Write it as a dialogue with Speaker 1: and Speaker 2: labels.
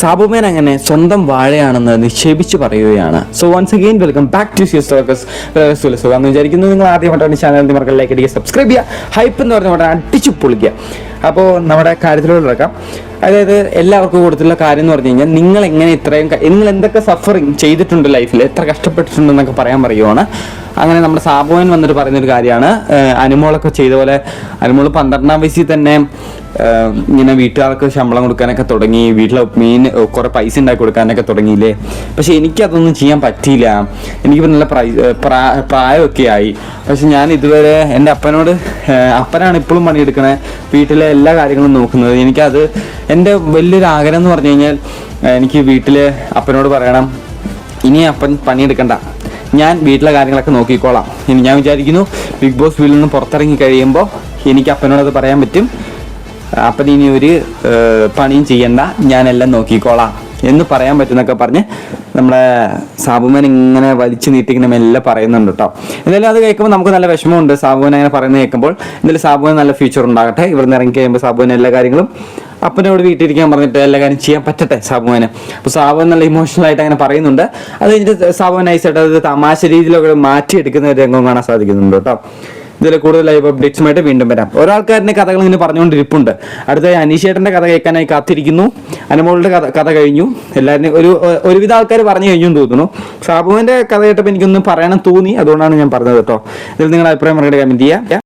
Speaker 1: സാബുമേൻ അങ്ങനെ സ്വന്തം വാഴയാണെന്ന് നിക്ഷേപിച്ച് പറയുകയാണ്. So once again welcome back to സിയസ് സുഖം വിചാരിക്കുന്നു. നിങ്ങൾ ആദ്യമായിട്ടാണ് ചാനൽ മറക്കാൻ ലൈക്ക് അടിക്കുക സബ്സ്ക്രൈബ് ചെയ്യുക ഹൈപ്പ് എന്ന് പറഞ്ഞ അടിച്ചു പൊളിക്കുക അപ്പോൾ നമ്മുടെ കാര്യത്തിലൂടെ കിടക്കാം അതായത് എല്ലാവർക്കും കൊടുത്തുള്ള കാര്യം എന്ന് പറഞ്ഞു കഴിഞ്ഞാൽ നിങ്ങൾ എങ്ങനെ ഇത്രയും നിങ്ങൾ എന്തൊക്കെ സഫറിങ് ചെയ്തിട്ടുണ്ട് ലൈഫിൽ എത്ര കഷ്ടപ്പെട്ടിട്ടുണ്ടെന്നൊക്കെ പറയാൻ പറയുവാണ്. അങ്ങനെ നമ്മുടെ സാബോയൻ വന്നിട്ട് പറയുന്നൊരു കാര്യമാണ്. അനുമോളൊക്കെ ചെയ്ത പോലെ അനുമോൾ പന്ത്രണ്ടാം വയസ്സിൽ തന്നെ ഇങ്ങനെ വീട്ടുകാർക്ക് ശമ്പളം കൊടുക്കാനൊക്കെ തുടങ്ങി വീട്ടിലെ മീൻ കുറേ പൈസ ഉണ്ടാക്കി കൊടുക്കാനൊക്കെ തുടങ്ങിയില്ലേ. പക്ഷെ എനിക്കതൊന്നും ചെയ്യാൻ പറ്റിയില്ല. എനിക്കിപ്പോൾ നല്ല പ്രായമൊക്കെ ആയി. പക്ഷെ ഞാൻ ഇതുവരെ എന്റെ അപ്പനോട് അപ്പനാണ് ഇപ്പോഴും പണിയെടുക്കണേ. വീട്ടിലെ എല്ലാ കാര്യങ്ങളും നോക്കുന്നത്. എനിക്കത് എന്റെ വലിയൊരു ആഗ്രഹം എന്ന് പറഞ്ഞു കഴിഞ്ഞാൽ എനിക്ക് വീട്ടിൽ അപ്പനോട് പറയണം ഇനി അപ്പൻ പണിയെടുക്കണ്ട. ഞാൻ വീട്ടിലെ കാര്യങ്ങളൊക്കെ നോക്കിക്കോളാം. ഇനി ഞാൻ വിചാരിക്കുന്നു ബിഗ് ബോസ് വീട്ടിൽ നിന്ന് പുറത്തിറങ്ങി കഴിയുമ്പോൾ എനിക്ക് അപ്പനോടത് പറയാൻ പറ്റും. അപ്പൻ ഇനി ഒരു പണിയും ചെയ്യണ്ട. ഞാനെല്ലാം നോക്കിക്കോളാം. എന്ന് പറയാൻ പറ്റുന്നൊക്കെ പറഞ്ഞ് നമ്മുടെ സാബുമൻ ഇങ്ങനെ വലിച്ചു നീട്ടിങ്ങനെ മെല്ലെ പറയുന്നുണ്ട് കേട്ടോ എന്തായാലും അത് കേൾക്കുമ്പോൾ നമുക്ക് നല്ല വിഷമമുണ്ട്. സാബുവിനെ അങ്ങനെ പറയുന്നത് കേൾക്കുമ്പോൾ എന്തായാലും സാബുവിന് നല്ല ഫ്യൂച്ചർ ഉണ്ടാകട്ടെ. ഇവിടുന്ന് ഇറങ്ങി കഴിയുമ്പോൾ സാബുവിന് എല്ലാ കാര്യങ്ങളും അപ്പനോട് വീട്ടിലിരിക്കാൻ പറഞ്ഞിട്ട് എല്ലാ കാര്യം ചെയ്യാൻ പറ്റട്ടെ സാബുവിന് അപ്പോൾ സാബുവൻ നല്ല ഇമോഷണൽ ആയിട്ട് അങ്ങനെ പറയുന്നുണ്ട്. അത് കഴിഞ്ഞിട്ട് സാബുവൻ നൈസായിട്ട് അത് തമാശ രീതിയിലൊക്കെ മാറ്റിയെടുക്കുന്ന ഒരു രംഗം കാണാൻ സാധിക്കുന്നുണ്ട് കേട്ടോ ഇതിൽ കൂടുതൽ ലൈവ് അപ്ഡേറ്റ്സുമായിട്ട് വീണ്ടും വരാം. ഒരാൾക്കാരുടെ കഥകൾ ഇങ്ങനെ പറഞ്ഞുകൊണ്ടിരിപ്പുണ്ട്. അടുത്ത അനീഷേട്ടന്റെ കഥ കേൾക്കാനായി കാത്തിരിക്കുന്നു. അനുമോളുടെ കഥ കഥ കഴിഞ്ഞു. എല്ലാവരും ഒരു ഒരുവിധ ആൾക്കാർ പറഞ്ഞു കഴിഞ്ഞു തോന്നുന്നു. സാബുവിന്റെ കഥ കേട്ടപ്പോൾ എനിക്കൊന്നും പറയണം തോന്നി. അതുകൊണ്ടാണ് ഞാൻ പറഞ്ഞത് കേട്ടോ. ഇതിൽ നിങ്ങളുടെ അഭിപ്രായം മറുപടി കമന്റ് ചെയ്യുക